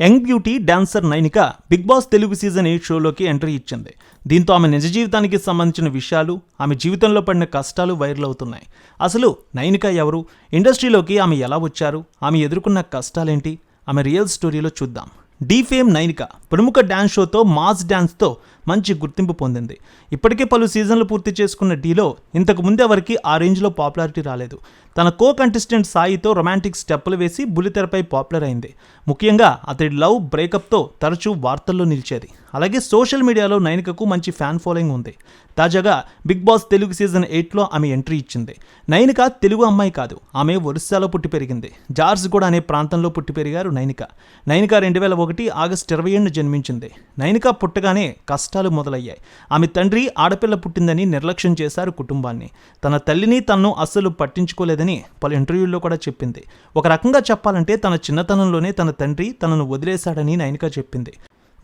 Young beauty dancer Nainika Bigg Boss Telugu season eight షోలోకి entry ఇచ్చింది. దీంతో ఆమె నిజ జీవితానికి సంబంధించిన విషయాలు ఆమె జీవితంలో పడిన కష్టాలు వైరల్ అవుతున్నాయి. అసలు నైనిక ఎవరు? ఇండస్ట్రీలోకి ఆమె ఎలా వచ్చారు? ఆమె ఎదుర్కొన్న కష్టాలేంటి? ఆమె రియల్ స్టోరీలో చూద్దాం. డీఫేమ్ నైనిక ప్రముఖ డ్యాన్స్ షోతో మాస్ డ్యాన్స్తో మంచి గుర్తింపు పొందింది. ఇప్పటికే పలు సీజన్లు పూర్తి చేసుకున్న డీలో ఇంతకు ముందే ఎవరికి ఆ రేంజ్లో పాపులారిటీ రాలేదు. తన కో కంటెస్టెంట్ సాయితో రొమాంటిక్ స్టెప్పులు వేసి బుల్లితెరపై పాపులర్ అయింది. ముఖ్యంగా అతడి లవ్ బ్రేకప్తో తరచూ వార్తల్లో నిలిచేది. అలాగే సోషల్ మీడియాలో నైనికకు మంచి ఫ్యాన్ ఫాలోయింగ్ ఉంది. తాజాగా బిగ్ బాస్ తెలుగు సీజన్ ఎయిట్లో ఆమె ఎంట్రీ ఇచ్చింది. నైనిక తెలుగు అమ్మాయి కాదు ఆమె ఒరిస్సాలో పుట్టి పెరిగింది. జార్జ్ కూడా అనే ప్రాంతంలో పుట్టి పెరిగారు నైనిక. నైనిక రెండు వేల ఒకటి ఆగస్టు ఇరవై ఏడున జన్మించింది. నైనిక పుట్టగానే కష్ట కష్టాలు మొదలయ్యాయి. ఆమె తండ్రి ఆడపిల్ల పుట్టిందని నిర్లక్ష్యం చేశారు కుటుంబాన్ని. తన తల్లిని తన్ను అస్సలు పట్టించుకోలేదని పలు ఇంటర్వ్యూల్లో కూడా చెప్పింది. ఒక రకంగా చెప్పాలంటే తన చిన్నతనంలోనే తన తండ్రి తనను వదిలేశాడని నైనిక చెప్పింది.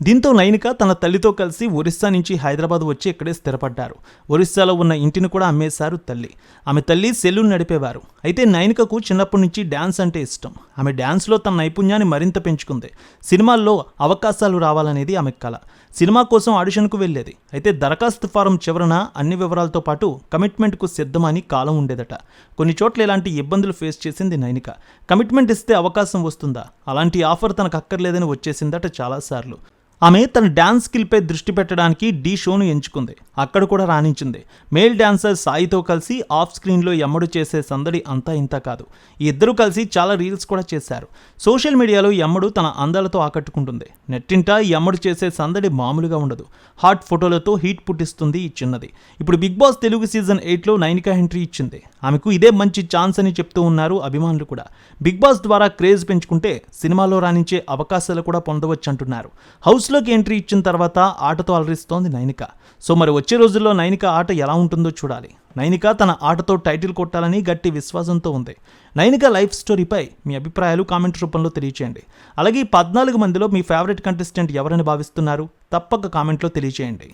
దీంతో నైనిక తన తల్లితో కలిసి ఒరిస్సా నుంచి హైదరాబాద్ వచ్చి ఇక్కడే స్థిరపడ్డారు. ఒరిస్సాలో ఉన్న ఇంటిని కూడా అమ్మేశారు తల్లి. ఆమె తల్లి సెలూన్ నడిపేవారు. అయితే నైనికకు చిన్నప్పటి నుంచి డ్యాన్స్ అంటే ఇష్టం. ఆమె డ్యాన్స్లో తన నైపుణ్యాన్ని మరింత పెంచుకుంది. సినిమాల్లో అవకాశాలు రావాలనేది ఆమె కళ సినిమా కోసం ఆడిషన్కు వెళ్ళేది. అయితే దరఖాస్తు ఫారం చివరన అన్ని వివరాలతో పాటు కమిట్మెంట్కు సిద్ధమని కాలం ఉండేదట. కొన్ని చోట్ల ఇలాంటి ఇబ్బందులు ఫేస్ చేసింది నైనిక. కమిట్మెంట్ ఇస్తే అవకాశం వస్తుందా? అలాంటి ఆఫర్ తనకు అక్కర్లేదని వచ్చేసిందట చాలాసార్లు ఆమె తన డ్యాన్స్ స్కిల్పై దృష్టి పెట్టడానికి డీ షోను ఎంచుకుంది. అక్కడ కూడా రాణించింది. మేల్ డాన్సర్ సాయితో కలిసి ఆఫ్ స్క్రీన్లో ఎమ్మడు చేసే సందడి అంతా ఇంత కాదు. ఇద్దరు కలిసి చాలా రీల్స్ కూడా చేశారు. సోషల్ మీడియాలో ఎమ్మడు తన అందాలతో ఆకట్టుకుంటుంది. నెట్టింట ఎమ్మడు చేసే సందడి మామూలుగా ఉండదు. హాట్ ఫోటోలతో హీట్ పుట్టిస్తుంది ఈ చిన్నది. ఇప్పుడు బిగ్ బాస్ తెలుగు సీజన్ ఎయిట్లో నైనికా ఎంట్రీ ఇచ్చింది. ఆమెకు ఇదే మంచి ఛాన్స్ అని చెప్తూ ఉన్నారు అభిమానులు కూడా. బిగ్ బాస్ ద్వారా క్రేజ్ పెంచుకుంటే సినిమాలో రాణించే అవకాశాలు కూడా పొందవచ్చు అంటున్నారు హౌస్ హౌస్లోకి ఎంట్రీ ఇచ్చిన తర్వాత ఆటతో అలరిస్తోంది నైనిక. సో మరి వచ్చే రోజుల్లో నైనిక ఆట ఎలా ఉంటుందో చూడాలి. నైనిక తన ఆటతో టైటిల్ కొట్టాలని గట్టి విశ్వాసంతో ఉంది. నైనిక లైఫ్ స్టోరీపై మీ అభిప్రాయాలు కామెంట్ రూపంలో తెలియచేయండి. అలాగే పద్నాలుగు మందిలో మీ ఫేవరెట్ కంటెస్టెంట్ ఎవరని భావిస్తున్నారు? తప్పక కామెంట్లో తెలియచేయండి.